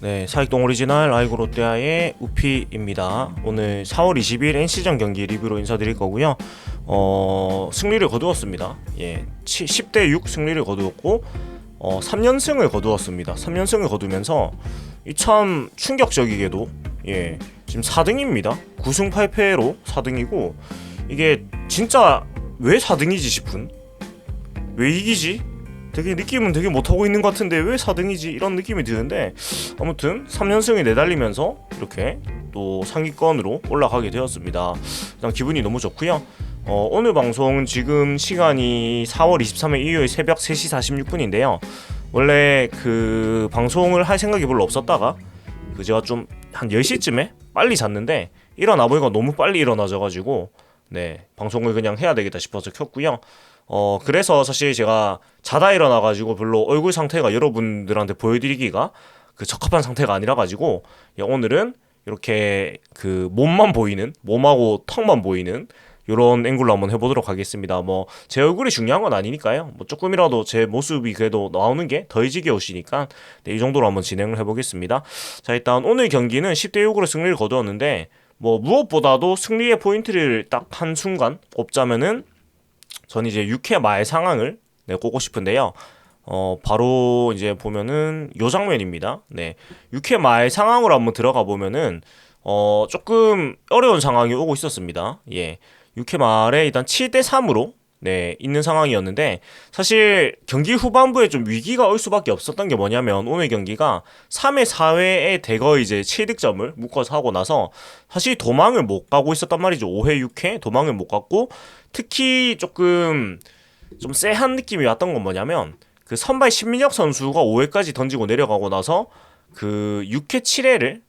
네, 사익동 오리지널 아이고 롯데아의 우피입니다. 오늘 4월 20일 NC전 경기 리뷰로 인사드릴 거고요. 어, 승리를 거두었습니다. 예, 10대 6 승리를 거두었고 어, 3연승을 거두었습니다. 3연승을 거두면서 이참 충격적이게도 예, 지금 4등입니다. 9승 8패로 4등이고 이게 진짜 왜 4등이지 싶은 왜 이기지? 되게 느낌은 되게 못하고 있는 것 같은데 왜 4등이지? 이런 느낌이 드는데 아무튼 3연승에 내달리면서 이렇게 또 상위권으로 올라가게 되었습니다. 일단 기분이 너무 좋고요. 어, 오늘 방송 지금 시간이 4월 23일 일요일 새벽 3시 46분인데요. 원래 그 방송을 할 생각이 별로 없었다가 그 제가 좀 한 10시쯤에 빨리 잤는데 일어나 보니까 너무 빨리 일어나져 가지고 네, 방송을 그냥 해야 되겠다 싶어서 켰고요. 어, 그래서 사실 제가 자다 일어나 가지고 별로 얼굴 상태가 여러분들한테 보여드리기가 그 적합한 상태가 아니라 가지고 예, 오늘은 이렇게 그 몸만 보이는, 몸하고 턱만 보이는 요런 앵글로 한번 해보도록 하겠습니다. 뭐 제 얼굴이 중요한 건 아니니까요. 뭐 조금이라도 제 모습이 그래도 나오는 게더 이지겨우시니까 네, 이 정도로 한번 진행을 해보겠습니다. 자 일단 오늘 경기는 10대 6으로 승리를 거두었는데 뭐 무엇보다도 승리의 포인트를 딱 한 순간 꼽자면은 전 이제 6회 말 상황을 네, 꼽고 싶은데요. 어, 바로 이제 보면은 요 장면입니다. 네. 6회 말 상황으로 한번 들어가 보면은 어, 조금 어려운 상황이 오고 있었습니다. 예. 6회 말에 일단 7대 3으로 네, 있는 상황이었는데 사실 경기 후반부에 좀 위기가 올 수밖에 없었던 게 뭐냐면 오늘 경기가 3회 4회에 대거 이제 7득점을 묶어서 하고 나서 사실 도망을 못 가고 있었단 말이죠. 5회 6회 도망을 못 갔고 특히 조금 좀 쎄한 느낌이 왔던 건 뭐냐면 그 선발 신민혁 선수가 5회까지 던지고 내려가고 나서 그 6회 7회를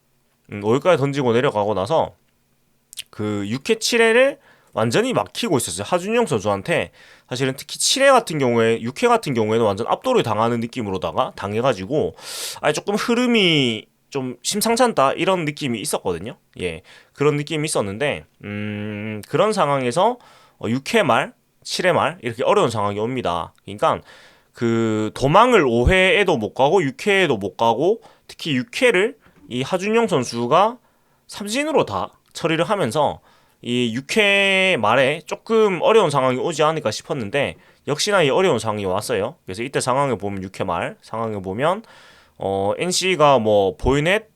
음, 5회까지 던지고 내려가고 나서 그 6회 7회를 완전히 막히고 있었어요. 하준영 선수한테 사실은 특히 7회 같은 경우에 6회 같은 경우에는 완전 압도를 당하는 느낌으로다가 당해가지고 아 조금 흐름이 좀 심상찮다 이런 느낌이 있었거든요. 예 그런 느낌이 있었는데 음 그런 상황에서 어, 6회 말 7회 말 이렇게 어려운 상황이 옵니다. 그러니까 그 도망을 5회에도 못 가고 6회에도 못 가고 특히 6회를 이 하준영 선수가 삼진으로 다 처리를 하면서 이 6회 말에 조금 어려운 상황이 오지 않을까 싶었는데 역시나 이 어려운 상황이 왔어요. 그래서 이때 상황을 보면 6회 말 상황을 보면 어 NC가 뭐 보이넷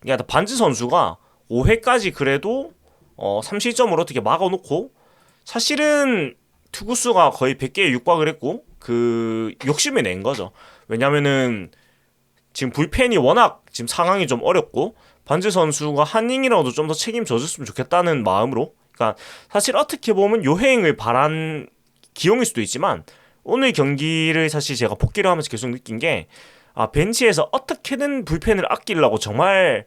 그러니까 반지 선수가 5회까지 그래도 어 3실점으로 어떻게 막아놓고 사실은 투구수가 거의 100개에 육박을 했고 그 욕심을 낸 거죠. 왜냐면은 지금 불펜이 워낙 지금 상황이 좀 어렵고 반지 선수가 한 이닝이라도 좀 더 책임져줬으면 좋겠다는 마음으로 그러니까 사실 어떻게 보면 요행을 바란 기용일 수도 있지만 오늘 경기를 사실 제가 복귀를 하면서 계속 느낀 게 아, 벤치에서 어떻게든 불펜을 아끼려고 정말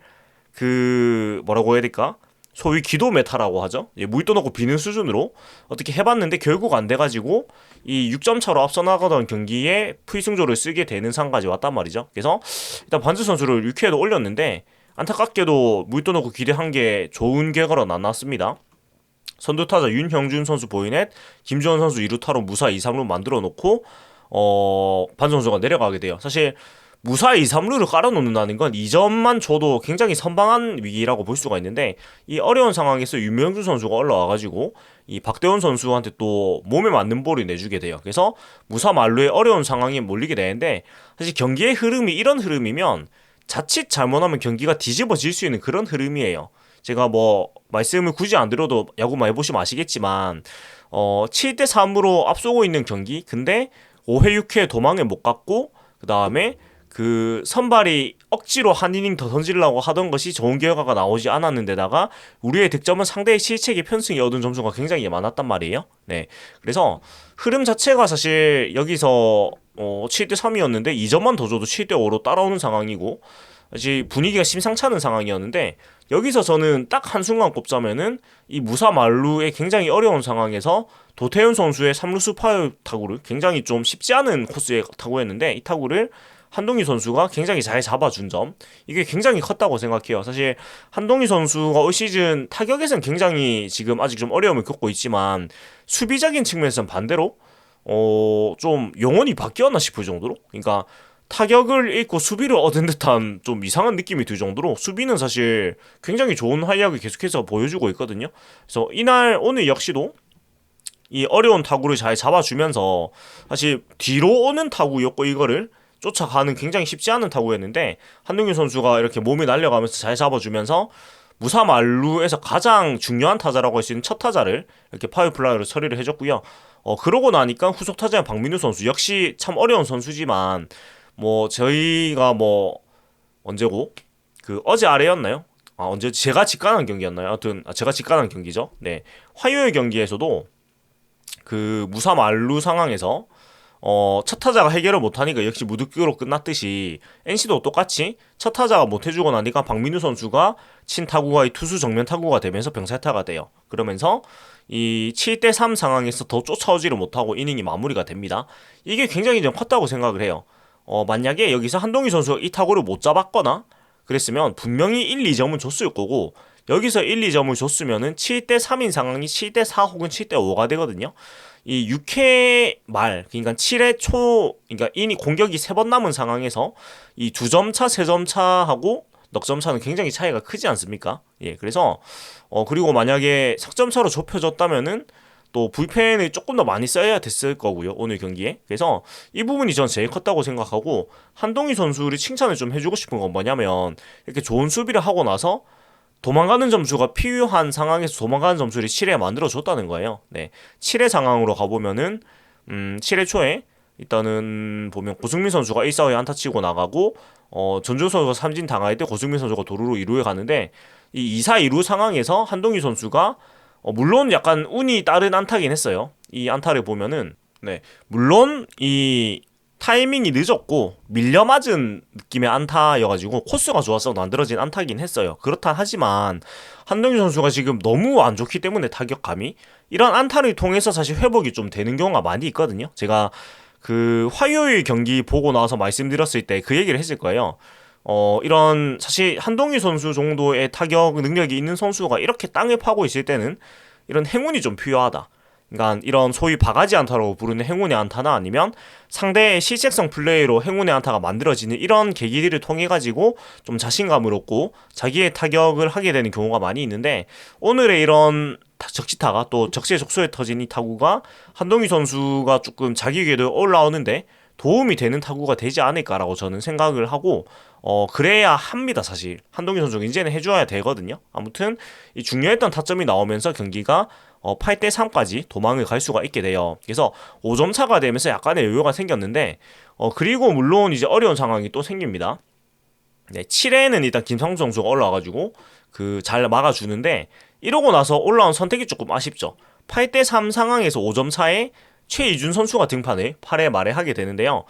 그 뭐라고 해야 될까? 소위 기도 메타라고 하죠. 예, 물 떠놓고 비는 수준으로 어떻게 해봤는데 결국 안 돼가지고 이 6점 차로 앞서 나가던 경기에 프리승조를 쓰게 되는 상까지 왔단 말이죠. 그래서 일단 반주 선수를 6회에도 올렸는데 안타깝게도 물 떠놓고 기대한 게 좋은 결과로 안 나왔습니다. 선두타자 윤형준 선수 보이넷, 김주원 선수 2루타로 무사 2, 3루 만들어 놓고 어, 반 선수가 내려가게 돼요. 사실 무사 2, 3루를 깔아놓는다는 건 2점만 줘도 굉장히 선방한 위기라고 볼 수가 있는데 이 어려운 상황에서 유명준 선수가 올라와가지고 이 박대원 선수한테 또 몸에 맞는 볼을 내주게 돼요. 그래서 무사 말루의 어려운 상황에 몰리게 되는데 사실 경기의 흐름이 이런 흐름이면 자칫 잘못하면 경기가 뒤집어질 수 있는 그런 흐름이에요. 제가 뭐 말씀을 굳이 안 드려도 야구 많이 보시면 아시겠지만 어 7대 3으로 앞서고 있는 경기 근데 5회 6회 도망을 못 갔고 그다음에 그 선발이 억지로 한 이닝 더 던지려고 하던 것이 좋은 결과가 나오지 않았는데다가 우리의 득점은 상대의 실책의 편승이 얻은 점수가 굉장히 많았단 말이에요. 네. 그래서 흐름 자체가 사실 여기서 어 7대 3이었는데 2점만 더 줘도 7대 5로 따라오는 상황이고 사실 분위기가 심상찮은 상황이었는데 여기서 저는 딱 한순간 꼽자면은 이 무사 말루의 굉장히 어려운 상황에서 도태훈 선수의 3루수 파열 타구를 굉장히 좀 쉽지 않은 코스에 타구였는데 이 타구를 한동희 선수가 굉장히 잘 잡아준 점 이게 굉장히 컸다고 생각해요. 사실 한동희 선수가 올 시즌 타격에서는 굉장히 지금 아직 좀 어려움을 겪고 있지만 수비적인 측면에서는 반대로 어 좀 영원히 바뀌었나 싶을 정도로 그러니까 타격을 잃고 수비를 얻은 듯한 좀 이상한 느낌이 들 정도로 수비는 사실 굉장히 좋은 활약을 계속해서 보여주고 있거든요. 그래서 이날 오늘 역시도 이 어려운 타구를 잘 잡아주면서 사실 뒤로 오는 타구였고 이거를 쫓아가는 굉장히 쉽지 않은 타구였는데 한동균 선수가 이렇게 몸이 날려가면서 잘 잡아주면서 무사 만루에서 가장 중요한 타자라고 할 수 있는 첫 타자를 이렇게 파이플라이로 처리를 해줬고요. 어 그러고 나니까 후속 타자인 박민우 선수 역시 참 어려운 선수지만 뭐 저희가 뭐 언제고 그 어제 아래였나요? 아 언제 제가 직관한 경기였나요? 하여튼 아, 제가 직관한 경기죠. 네 화요일 경기에서도 그 무사 만루 상황에서 어, 첫 타자가 해결을 못하니까 역시 무득기로 끝났듯이 NC도 똑같이 첫 타자가 못해주고 나니까 박민우 선수가 친 타구가 이 투수 정면 타구가 되면서 병살타가 돼요. 그러면서 이 7대 3 상황에서 더 쫓아오지를 못하고 이닝이 마무리가 됩니다. 이게 굉장히 좀 컸다고 생각을 해요. 어, 만약에 여기서 한동희 선수가 이 타구를 못 잡았거나 그랬으면 분명히 1, 2점은 줬을 거고 여기서 1, 2점을 줬으면은 7대 3인 상황이 7대 4 혹은 7대 5가 되거든요. 이 6회 말, 그러니까 7회 초, 그러니까 이니 공격이 3번 남은 상황에서 이 2점 차, 3점 차하고 넉점 차는 굉장히 차이가 크지 않습니까? 예, 그래서, 어, 그리고 만약에 석점 차로 좁혀졌다면은 또 불펜을 조금 더 많이 써야 됐을 거고요, 오늘 경기에. 그래서 이 부분이 전 제일 컸다고 생각하고, 한동희 선수를 칭찬을 좀 해주고 싶은 건 뭐냐면, 이렇게 좋은 수비를 하고 나서 도망가는 점수가 필요한 상황에서 도망가는 점수를 7회 만들어 줬다는 거예요. 네. 7회 상황으로 가보면은 음, 7회 초에 일단은 보면 고승민 선수가 1사회 안타 치고 나가고 어, 전준 선수가 삼진 당할 때 고승민 선수가 도루로 2루에 가는데 이 2사 2루 상황에서 한동희 선수가 어, 물론 약간 운이 따른 안타긴 했어요. 이 안타를 보면은 네. 물론 이 타이밍이 늦었고 밀려 맞은 느낌의 안타여가지고 코스가 좋아서 만들어진 안타긴 했어요. 그렇다 하지만 한동희 선수가 지금 너무 안 좋기 때문에 타격감이 이런 안타를 통해서 사실 회복이 좀 되는 경우가 많이 있거든요. 제가 그 화요일 경기 보고 나와서 말씀드렸을 때 그 얘기를 했을 거예요. 어, 이런 사실 한동희 선수 정도의 타격 능력이 있는 선수가 이렇게 땅을 파고 있을 때는 이런 행운이 좀 필요하다. 그러니까 이런 소위 바가지 안타라고 부르는 행운의 안타나 아니면 상대의 실책성 플레이로 행운의 안타가 만들어지는 이런 계기들을 통해 가지고 좀 자신감을 얻고 자기의 타격을 하게 되는 경우가 많이 있는데 오늘의 이런 적시타가 또 적시에 적소에 터진 이 타구가 한동희 선수가 조금 자기 궤도에 올라오는데 도움이 되는 타구가 되지 않을까라고 저는 생각을 하고 어 그래야 합니다 사실 한동희 선수가 이제는 해줘야 되거든요 아무튼 이 중요했던 타점이 나오면서 경기가 어, 8대 3까지 도망을 갈 수가 있게 돼요. 그래서 5점 차가 되면서 약간의 여유가 생겼는데 어, 그리고 물론 이제 어려운 상황이 또 생깁니다. 네, 7회는 일단 김상수 선수가 올라와가지고 그 잘 막아주는데 이러고 나서 올라온 선택이 조금 아쉽죠. 8대 3 상황에서 5점 차에 최이준 선수가 등판을 8회 말에 하게 되는데요.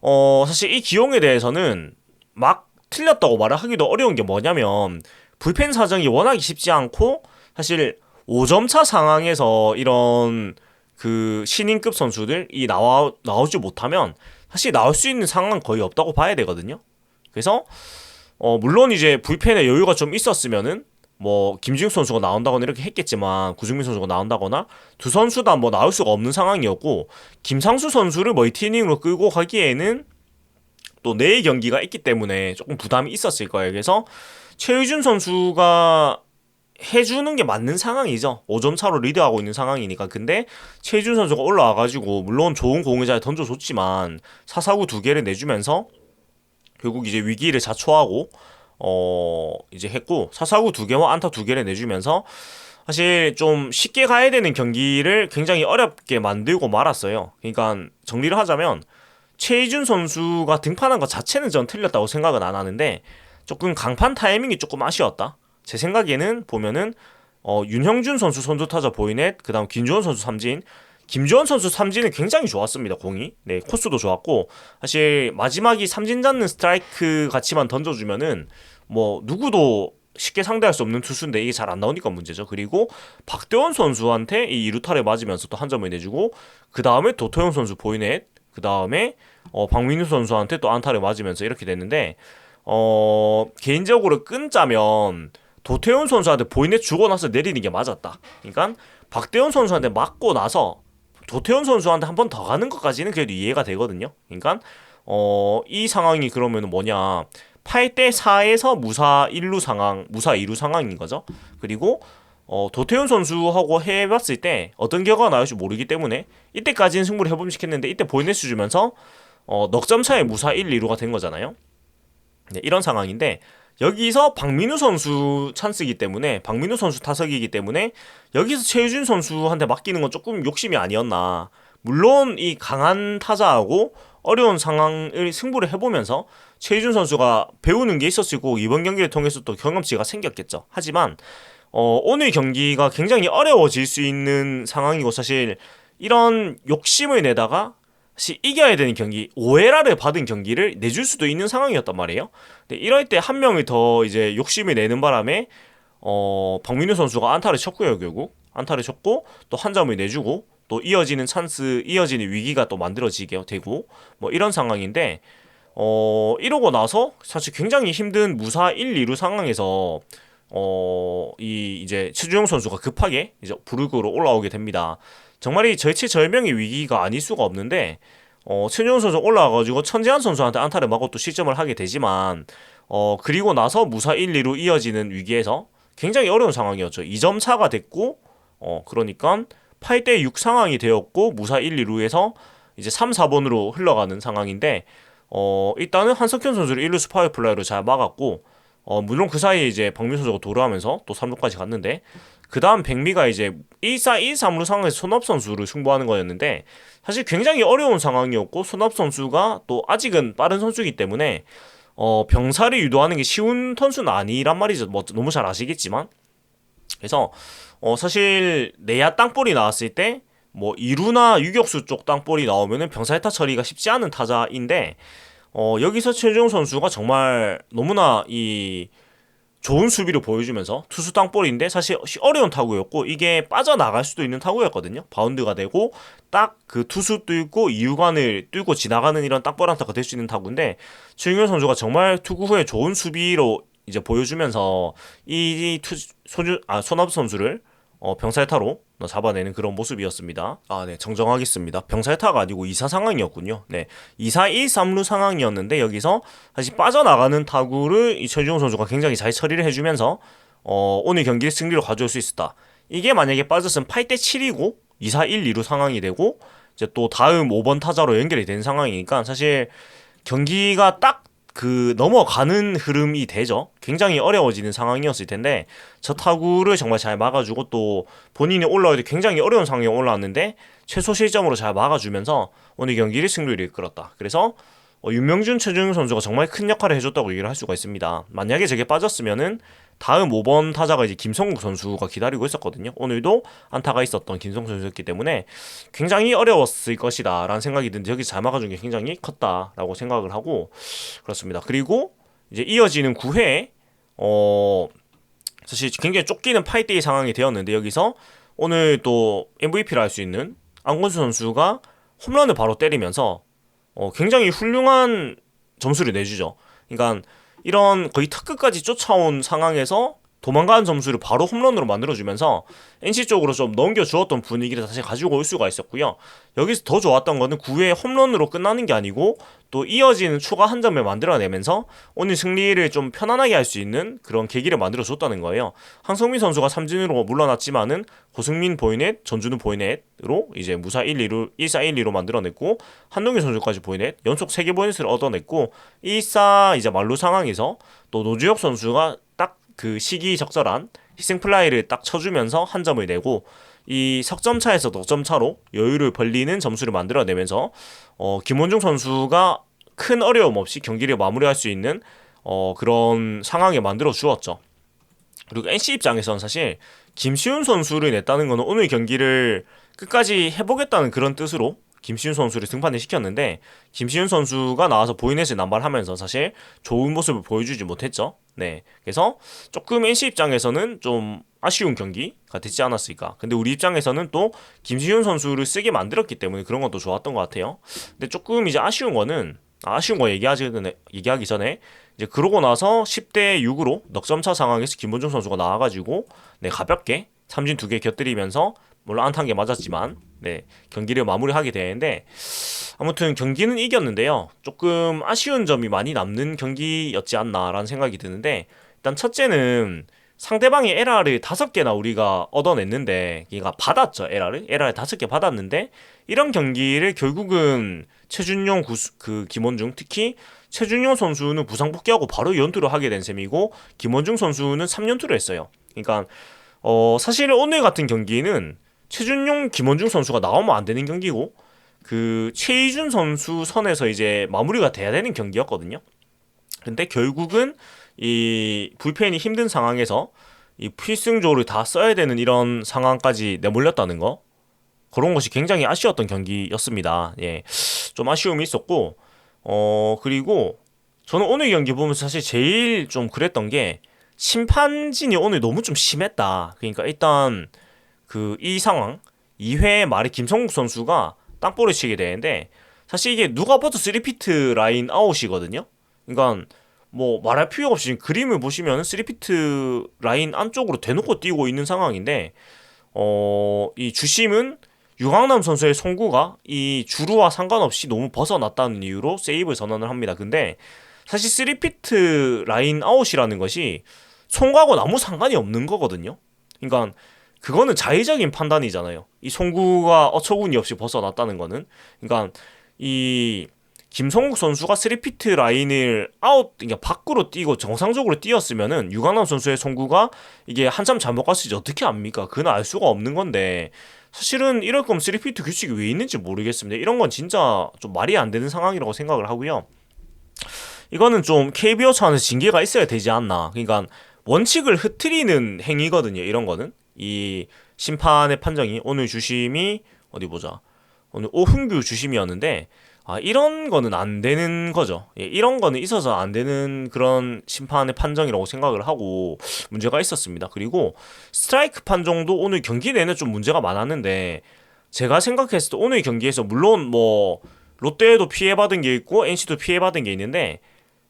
어, 사실 이 기용에 대해서는 막 틀렸다고 말을 하기도 어려운 게 뭐냐면 불펜 사정이 워낙 쉽지 않고 사실 5점 차 상황에서 이런 그 신인급 선수들이 나와 나오지 못하면 사실 나올 수 있는 상황은 거의 없다고 봐야 되거든요. 그래서 어 물론 이제 불펜에 여유가 좀 있었으면은 뭐 김진욱 선수가 나온다거나 이렇게 했겠지만 구승민 선수가 나온다거나 두 선수 다 뭐 나올 수가 없는 상황이었고 김상수 선수를 멀티이닝으로 끌고 가기에는 또 내일 경기가 있기 때문에 조금 부담이 있었을 거예요. 그래서 최유준 선수가 해주는 게 맞는 상황이죠. 5점 차로 리드하고 있는 상황이니까. 근데 최준 선수가 올라와가지고 물론 좋은 공을 잘 던져줬지만 사사구 두 개를 내주면서 결국 이제 위기를 자초하고 어 이제 했고 사사구 두 개와 안타 두 개를 내주면서 사실 좀 쉽게 가야 되는 경기를 굉장히 어렵게 만들고 말았어요. 그러니까 정리를 하자면 최희준 선수가 등판한 것 자체는 전 틀렸다고 생각은 안 하는데 조금 강판 타이밍이 조금 아쉬웠다. 제 생각에는 보면은 어, 윤형준 선수 선두 타자 보이넷, 그다음 김주원 선수 삼진, 김주원 선수 삼진은 굉장히 좋았습니다. 공이 네 코스도 좋았고 사실 마지막이 삼진 잡는 스트라이크 같이만 던져주면은 뭐 누구도 쉽게 상대할 수 없는 투수인데 이게 잘 안 나오니까 문제죠. 그리고 박대원 선수한테 이 2루타를 맞으면서 또 한 점을 내주고 그 다음에 도토영 선수 보이넷, 그 다음에 어, 박민우 선수한테 또 안타를 맞으면서 이렇게 됐는데 어 개인적으로 끊자면 도태훈 선수한테 보이넷 주고 나서 내리는 게 맞았다. 그러니까 박대훈 선수한테 맞고 나서 도태훈 선수한테 한 번 더 가는 것까지는 그래도 이해가 되거든요. 그러니까 어, 이 상황이 그러면 뭐냐. 8대 4에서 무사 1루 상황, 무사 2루 상황인 거죠. 그리고 어, 도태훈 선수하고 해봤을 때 어떤 결과가 나올지 모르기 때문에 이때까지는 승부를 해봄시켰는데 이때 보이네스 주면서 어, 넉점 차에 무사 1, 2루가 된 거잖아요. 네, 이런 상황인데 여기서 박민우 선수 찬스이기 때문에 박민우 선수 타석이기 때문에 여기서 최유준 선수한테 맡기는 건 조금 욕심이 아니었나. 물론 이 강한 타자하고 어려운 상황을 승부를 해보면서 최유준 선수가 배우는 게 있었을 거고 이번 경기를 통해서 또 경험치가 생겼겠죠. 하지만 어, 오늘 경기가 굉장히 어려워질 수 있는 상황이고 사실 이런 욕심을 내다가 사실 이겨야 되는 경기 오해라를 받은 경기를 내줄 수도 있는 상황이었단 말이에요. 근데 이럴 때 한 명을 더 이제 욕심을 내는 바람에 어, 박민우 선수가 안타를 쳤고요 결국 안타를 쳤고 또 한 점을 내주고 또 이어지는 찬스 이어지는 위기가 또 만들어지게 되고 뭐 이런 상황인데 어 이러고 나서 사실 굉장히 힘든 무사 1, 2루 상황에서 어, 이 이제 최주영 선수가 급하게 이제 부르그로 올라오게 됩니다. 정말 이 절체절명의 위기가 아닐 수가 없는데 어, 최주영 선수 올라와가지고 천재한 선수한테 안타를 맞고 또 실점을 하게 되지만 어, 그리고 나서 무사 1, 2로 이어지는 위기에서 굉장히 어려운 상황이었죠. 2점 차가 됐고 어, 그러니까 8대 6 상황이 되었고 무사 1, 2루에서 이제 3, 4번으로 흘러가는 상황인데 어, 일단은 한석현 선수를 1루 스파이 플라이로 잘 막았고 어, 물론 그 사이에 이제 박민 선수가 도루하면서 또 3루까지 갔는데 그 다음 백미가 이제 1-4, 1-3루 상황에서 손업 선수를 승부하는 거였는데 사실 굉장히 어려운 상황이었고 손업 선수가 또 아직은 빠른 선수이기 때문에 어, 병사를 유도하는 게 쉬운 선수는 아니란 말이죠. 뭐 너무 잘 아시겠지만 그래서 어, 사실 내야 땅볼이 나왔을 때 뭐 이루나 유격수 쪽 땅볼이 나오면은 병사의 타 처리가 쉽지 않은 타자인데 어, 여기서 최재용 선수가 정말 너무나 이 좋은 수비를 보여주면서 투수 땅볼인데 사실 어려운 타구였고 이게 빠져나갈 수도 있는 타구였거든요. 바운드가 되고 딱 그 투수 뚫고 이유관을 뚫고 지나가는 이런 땅볼 안타가 될 수 있는 타구인데 최용현 선수가 정말 투구 후에 좋은 수비로 이제 보여주면서 이 투, 소주, 아, 손업 선수를 어, 병살타로 잡아내는 그런 모습이었습니다. 아, 네, 정정하겠습니다. 병살타가 아니고 2사 상황이었군요. 네, 2사 1, 3루 상황이었는데 여기서 사실 빠져나가는 타구를 이 최주용 선수가 굉장히 잘 처리를 해주면서 어, 오늘 경기를 승리로 가져올 수 있었다. 이게 만약에 빠졌으면 8대 7이고 2사 1, 2루 상황이 되고 이제 또 다음 5번 타자로 연결이 된 상황이니까 사실 경기가 딱 그 넘어가는 흐름이 되죠. 굉장히 어려워지는 상황이었을 텐데 저 타구를 정말 잘 막아주고 또 본인이 올라올 때 굉장히 어려운 상황에 올라왔는데 최소 실점으로 잘 막아주면서 오늘 경기를 승리를 이끌었다. 그래서 어, 윤명준 최준용 선수가 정말 큰 역할을 해줬다고 얘기를 할 수가 있습니다. 만약에 저게 빠졌으면은 다음 5번 타자가 이제 김성국 선수가 기다리고 있었거든요. 오늘도 안타가 있었던 김성국 선수였기 때문에 굉장히 어려웠을 것이다 라는 생각이 드는데 여기 잘 막아준 게 굉장히 컸다라고 생각을 하고 그렇습니다. 그리고 이제 이어지는 9회 어 사실 굉장히 쫓기는 8대2 상황이 되었는데 여기서 오늘 또 MVP를 할 수 있는 안건수 선수가 홈런을 바로 때리면서 어 굉장히 훌륭한 점수를 내주죠. 그러니까 이런 거의 턱끝까지 쫓아온 상황에서 도망가는 점수를 바로 홈런으로 만들어주면서 NC 쪽으로 좀 넘겨주었던 분위기를 다시 가지고 올 수가 있었고요. 여기서 더 좋았던 거는 9회 홈런으로 끝나는 게 아니고 또 이어지는 추가 한 점을 만들어내면서 오늘 승리를 좀 편안하게 할 수 있는 그런 계기를 만들어줬다는 거예요. 황성민 선수가 삼진으로 물러났지만은 고승민 보이넷, 전준우 보이넷으로 이제 무사 1, 2로 1, 4, 1, 2로 만들어냈고 한동희 선수까지 보이넷 연속 3개 보이넷을 얻어냈고 1, 4 이제 말루 상황에서 또 노주혁 선수가 딱 그 시기 적절한 희생 플라이를 딱 쳐주면서 한 점을 내고 이 석점 차에서 넉점 차로 여유를 벌리는 점수를 만들어내면서 어, 김원중 선수가 큰 어려움 없이 경기를 마무리할 수 있는 어, 그런 상황에 만들어 주었죠. 그리고 NC 입장에서는 사실 김시훈 선수를 냈다는 것은 오늘 경기를 끝까지 해보겠다는 그런 뜻으로 김시훈 선수를 등판을 시켰는데 김시훈 선수가 나와서 보이넷을 남발하면서 사실 좋은 모습을 보여주지 못했죠. 네, 그래서 조금 NC 입장에서는 좀 아쉬운 경기가 됐지 않았을까. 근데 우리 입장에서는 또 김시훈 선수를 쓰게 만들었기 때문에 그런 것도 좋았던 것 같아요. 근데 조금 이제 아쉬운 거는 아쉬운 거 얘기하기 전에 얘기하기 전에 이제 그러고 나서 10대 6으로 넉점차 상황에서 김본중 선수가 나와가지고 네 가볍게 삼진 두 개 곁들이면서 물론 안탄 게 맞았지만 네 경기를 마무리하게 되는데 아무튼 경기는 이겼는데요. 조금 아쉬운 점이 많이 남는 경기였지 않나라는 생각이 드는데 일단 첫째는 상대방의 에라를 다섯 개나 우리가 얻어냈는데 그러니까 받았죠 에라를 에라를 다섯 개 받았는데 이런 경기를 결국은 최준용 구수, 그 김원중 특히 최준용 선수는 부상 복귀하고 바로 연투를 하게 된 셈이고 김원중 선수는 3연투를 했어요. 그러니까 어 사실 오늘 같은 경기는 최준용 김원중 선수가 나오면 안 되는 경기고 그 최희준 선수 선에서 이제 마무리가 돼야 되는 경기였거든요. 근데 결국은 이 불펜이 힘든 상황에서 이 필승조를 다 써야 되는 이런 상황까지 내몰렸다는 거 그런 것이 굉장히 아쉬웠던 경기였습니다. 예, 좀 아쉬움이 있었고 어 그리고 저는 오늘 경기 보면서 사실 제일 좀 그랬던 게 심판진이 오늘 너무 좀 심했다. 그러니까 일단 그 이 상황 2회 말에 김성국 선수가 땅볼을 치게 되는데 사실 이게 누가 봐도 3피트 라인 아웃이거든요. 그러니까 뭐 말할 필요 없이 지금 그림을 보시면 3피트 라인 안쪽으로 대놓고 뛰고 있는 상황인데 어 이 주심은 유강남 선수의 송구가 이 주루와 상관없이 너무 벗어났다는 이유로 세이브 선언을 합니다. 근데 사실 3피트 라인 아웃이라는 것이 송구하고 아무 상관이 없는 거거든요. 그러니까 그거는 자의적인 판단이잖아요. 이 송구가 어처구니 없이 벗어났다는 거는. 그러니까 이 김성국 선수가 3피트 라인을 아웃, 그러니까 밖으로 뛰고 정상적으로 뛰었으면은 유강남 선수의 송구가 이게 한참 잘못 갔을지 어떻게 압니까? 그건 알 수가 없는 건데 사실은 이럴 거면 3피트 규칙이 왜 있는지 모르겠습니다. 이런 건 진짜 좀 말이 안 되는 상황이라고 생각을 하고요. 이거는 좀 KBO 차원에서 징계가 있어야 되지 않나. 그러니까 원칙을 흐트리는 행위거든요. 이런 거는 이 심판의 판정이 오늘 주심이 어디 보자. 오늘 오흥규 주심이었는데 아, 이런 거는 안 되는 거죠. 예, 이런 거는 있어서 안 되는 그런 심판의 판정이라고 생각을 하고 문제가 있었습니다. 그리고 스트라이크 판정도 오늘 경기 내내 좀 문제가 많았는데 제가 생각했을 때 오늘 경기에서 물론 뭐 롯데도 피해받은 게 있고 NC도 피해받은 게 있는데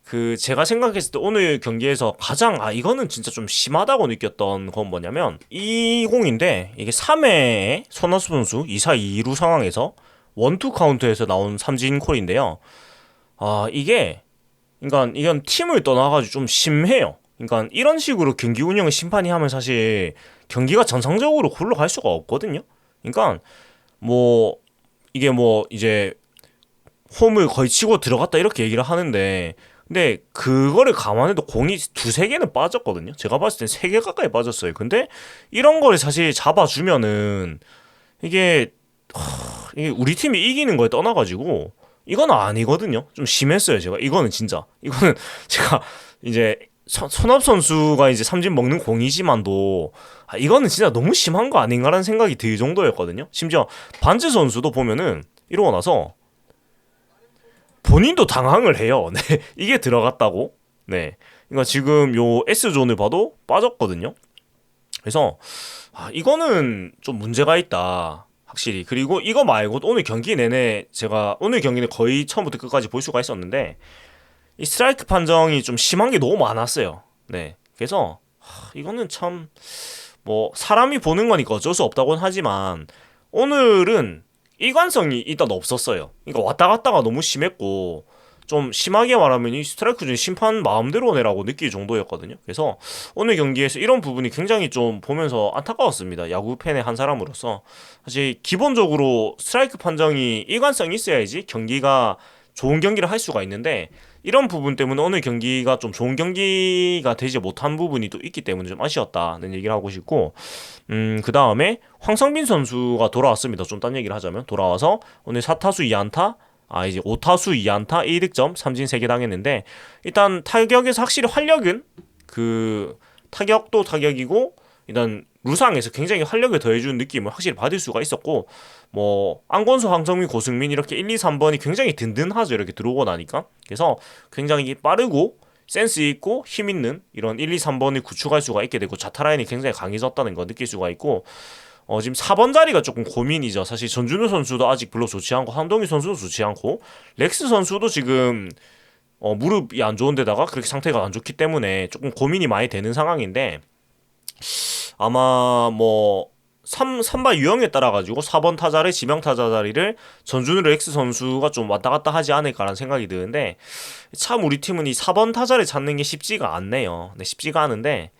그 제가 생각했을 때 오늘 경기에서 가장 아 이거는 진짜 좀 심하다고 느꼈던 건 뭐냐면 이 공인데 이게 3회에 손아섭 선수 2사 2루 상황에서 원투 카운트에서 나온 삼진 콜인데요. 아 이게 그러니까 이건 팀을 떠나가지고 좀 심해요. 그러니까 이런 식으로 경기 운영을 심판이 하면 사실 경기가 정상적으로 굴러갈 수가 없거든요. 그러니까 뭐 이게 뭐 이제 홈을 거의 치고 들어갔다 이렇게 얘기를 하는데 근데 그거를 감안해도 공이 두세 개는 빠졌거든요. 제가 봤을 땐 세 개 가까이 빠졌어요. 근데 이런 거를 사실 잡아주면은 이게 이게 우리 팀이 이기는 거에 떠나가지고 이건 아니거든요. 좀 심했어요, 제가. 이거는 진짜. 이거는 제가 이제 손합 선수가 이제 삼진 먹는 공이지만도 아, 이거는 진짜 너무 심한 거 아닌가라는 생각이 들 정도였거든요. 심지어 반즈 선수도 보면은 이러고 나서 본인도 당황을 해요. 네. 이게 들어갔다고. 네. 그러니까 지금 요 S존을 봐도 빠졌거든요. 그래서 아, 이거는 좀 문제가 있다. 확실히. 그리고 이거 말고 오늘 경기 내내 제가 오늘 경기는 거의 처음부터 끝까지 볼 수가 있었는데 이 스트라이크 판정이 좀 심한 게 너무 많았어요. 네. 그래서 하, 이거는 참 뭐 사람이 보는 거니까 어쩔 수 없다고는 하지만 오늘은 일관성이 일단 없었어요. 그러니까 왔다 갔다가 너무 심했고 좀 심하게 말하면 이 스트라이크 중 심판 마음대로 내라고 느낄 정도였거든요. 그래서 오늘 경기에서 이런 부분이 굉장히 좀 보면서 안타까웠습니다. 야구 팬의 한 사람으로서 사실 기본적으로 스트라이크 판정이 일관성이 있어야지 경기가 좋은 경기를 할 수가 있는데 이런 부분 때문에 오늘 경기가 좀 좋은 경기가 되지 못한 부분이 또 있기 때문에 좀 아쉬웠다는 얘기를 하고 싶고 음, 그 다음에 황성빈 선수가 돌아왔습니다. 좀 딴 얘기를 하자면 돌아와서 오늘 4타수 2안타 아 이제 5타수 2안타 1득점 삼진 3개 당했는데 일단 타격에서 확실히 활력은 그 타격도 타격이고 일단 루상에서 굉장히 활력을 더해주는 느낌을 확실히 받을 수가 있었고 뭐 안건수, 황성민, 고승민 이렇게 1, 2, 3번이 굉장히 든든하죠 이렇게 들어오고 나니까 그래서 굉장히 빠르고 센스 있고 힘 있는 이런 1, 2, 3번을 구축할 수가 있게 되고 자타라인이 굉장히 강해졌다는 거 느낄 수가 있고 어, 지금 4번 자리가 조금 고민이죠. 사실 전준우 선수도 아직 별로 좋지 않고 한동희 선수도 좋지 않고 렉스 선수도 지금 어, 무릎이 안 좋은데다가 그렇게 상태가 안 좋기 때문에 조금 고민이 많이 되는 상황인데 아마 뭐 3, 선발 유형에 따라 가지고 4번 타자를 지명 타자 자리를 전준우 렉스 선수가 좀 왔다 갔다 하지 않을까라는 생각이 드는데 참 우리 팀은 이 4번 타자를 찾는 게 쉽지가 않네요. 네, 쉽지가 않은데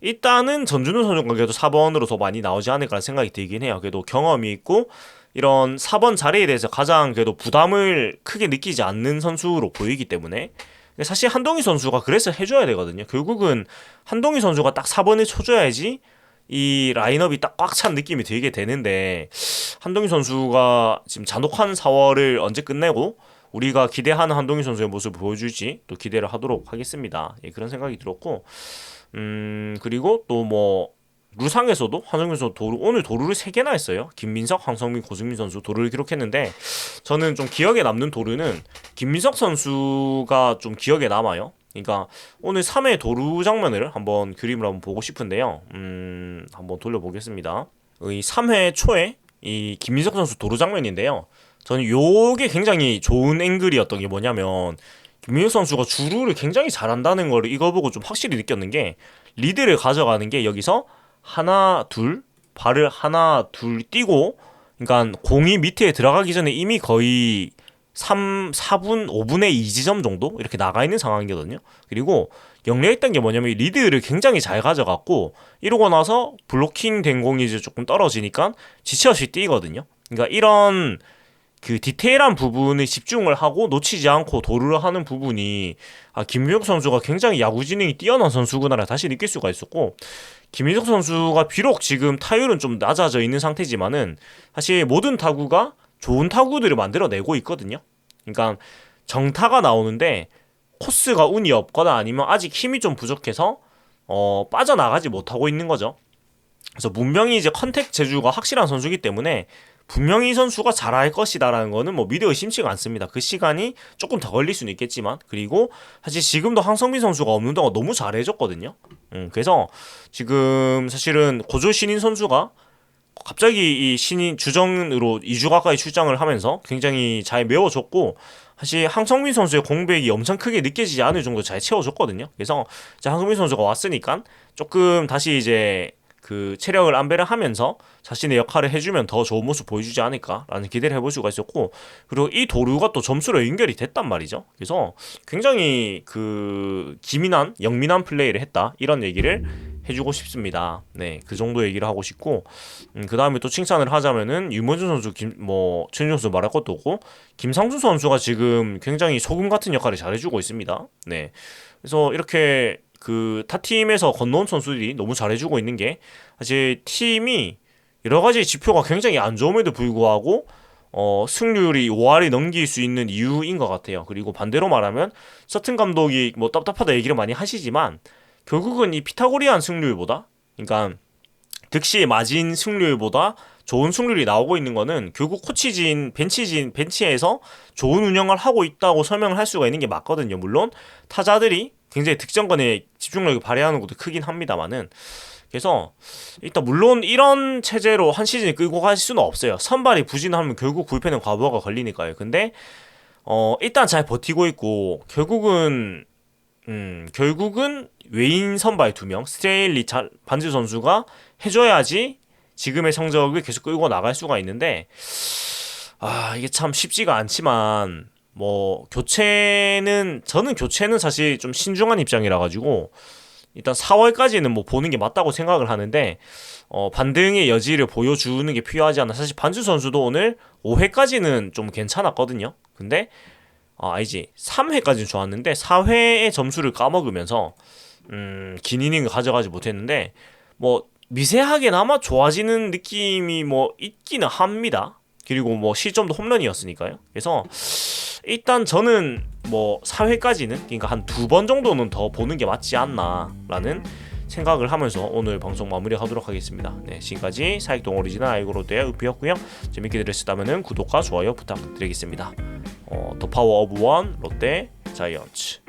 일단은 전준우 선수가 그래도 4번으로 더 많이 나오지 않을까라는 생각이 들긴 해요. 그래도 경험이 있고 이런 4번 자리에 대해서 가장 그래도 부담을 크게 느끼지 않는 선수로 보이기 때문에 사실 한동희 선수가 그래서 해줘야 되거든요. 결국은 한동희 선수가 딱 4번을 쳐줘야지 이 라인업이 딱 꽉 찬 느낌이 들게 되는데 한동희 선수가 지금 잔혹한 4월을 언제 끝내고 우리가 기대하는 한동희 선수의 모습을 보여줄지 또 기대를 하도록 하겠습니다. 예, 그런 생각이 들었고 음 그리고 또 뭐 루상에서도 한성민 선수 도루 오늘 도루를 3개나 했어요. 김민석, 황성민, 고승민 선수 도루를 기록했는데 저는 좀 기억에 남는 도루는 김민석 선수가 좀 기억에 남아요. 그러니까 오늘 3회 도루 장면을 한번 그림을 한번 보고 싶은데요. 음, 한번 돌려보겠습니다. 이 3회 초에 이 김민석 선수 도루 장면인데요. 저는 요게 굉장히 좋은 앵글이었던 게 뭐냐면 김민석 선수가 주루를 굉장히 잘한다는 걸 이거 보고 좀 확실히 느꼈는 게 리드를 가져가는 게 여기서 하나 둘 발을 하나 둘 띄고 그러니까 공이 밑에 들어가기 전에 이미 거의 3, 4분, 5분의 2지점 정도 이렇게 나가 있는 상황이거든요. 그리고 영리했던 게 뭐냐면 이 리드를 굉장히 잘 가져갔고 이러고 나서 블로킹 된 공이 이제 조금 떨어지니까 지체 없이 뛰거든요. 그러니까 이런 그 디테일한 부분에 집중을 하고 놓치지 않고 도루를 하는 부분이 아 김민혁 선수가 굉장히 야구 지능이 뛰어난 선수구나를 다시 느낄 수가 있었고 김민석 선수가 비록 지금 타율은 좀 낮아져 있는 상태지만은 사실 모든 타구가 좋은 타구들을 만들어내고 있거든요. 그러니까 정타가 나오는데 코스가 운이 없거나 아니면 아직 힘이 좀 부족해서 어 빠져나가지 못하고 있는 거죠. 그래서 분명히 이제 컨택 재주가 확실한 선수기 때문에 분명히 이 선수가 잘할 것이다라는 거는 뭐 믿어 의심치가 않습니다. 그 시간이 조금 더 걸릴 수는 있겠지만 그리고 사실 지금도 황성민 선수가 없는 동안 너무 잘해줬거든요. 음, 그래서 지금 사실은 고조 신인 선수가 갑자기 이 신인 주정으로 2주 가까이 출장을 하면서 굉장히 잘 메워줬고 사실 황성민 선수의 공백이 엄청 크게 느껴지지 않을 정도 잘 채워줬거든요. 그래서 이제 황성민 선수가 왔으니까 조금 다시 이제 그 체력을 안배를 하면서 자신의 역할을 해주면 더 좋은 모습 보여주지 않을까라는 기대를 해볼 수가 있었고 그리고 이 도루가 또 점수로 연결이 됐단 말이죠. 그래서 굉장히 그 기민한 영민한 플레이를 했다 이런 얘기를 해주고 싶습니다. 네, 그 정도 얘기를 하고 싶고 음, 그 다음에 또 칭찬을 하자면은 유문준 선수, 김 뭐 최준 선수 말할 것도 없고 김상수 선수가 지금 굉장히 소금 같은 역할을 잘해주고 있습니다. 네, 그래서 이렇게 그 타 팀에서 건너온 선수들이 너무 잘해주고 있는 게 사실 팀이 여러 가지 지표가 굉장히 안 좋음에도 불구하고 어, 승률이 5할이 넘길 수 있는 이유인 것 같아요. 그리고 반대로 말하면 서튼 감독이 뭐 답답하다 얘기를 많이 하시지만 결국은 이 피타고리안 승률보다 그러니까 득시 마진 승률보다 좋은 승률이 나오고 있는 거는 결국 코치진 벤치진 벤치에서 좋은 운영을 하고 있다고 설명을 할 수가 있는 게 맞거든요. 물론 타자들이 굉장히 득점권에 집중력을 발휘하는 것도 크긴 합니다만은 그래서 일단 물론 이런 체제로 한 시즌을 끌고 갈 수는 없어요. 선발이 부진하면 결국 불펜은 과부하가 걸리니까요. 근데 어 일단 잘 버티고 있고 결국은 음 결국은 외인 선발 두 명 스테일리 반지 선수가 해줘야지 지금의 성적을 계속 끌고 나갈 수가 있는데 아 이게 참 쉽지가 않지만 뭐 교체는 저는 교체는 사실 좀 신중한 입장이라 가지고 일단 4월까지는 뭐 보는 게 맞다고 생각을 하는데 어 반등의 여지를 보여주는 게 필요하지 않나. 사실 반주 선수도 오늘 5회까지는 좀 괜찮았거든요. 근데 아 아니지 3회까지는 좋았는데 4회의 점수를 까먹으면서 음, 긴 이닝을 가져가지 못했는데 뭐 미세하게나마 좋아지는 느낌이 뭐 있기는 합니다. 그리고 뭐 시점도 홈런이었으니까요. 그래서 일단 저는 뭐 4회까지는 그러니까 한 두 번 정도는 더 보는 게 맞지 않나라는 생각을 하면서 오늘 방송 마무리하도록 하겠습니다. 네, 지금까지 사익동 오리지널 아이고로드의 의피였고요. 재밌게 들으셨다면 구독과 좋아요 부탁드리겠습니다. 어, 더 파워 오브 원 롯데 자이언츠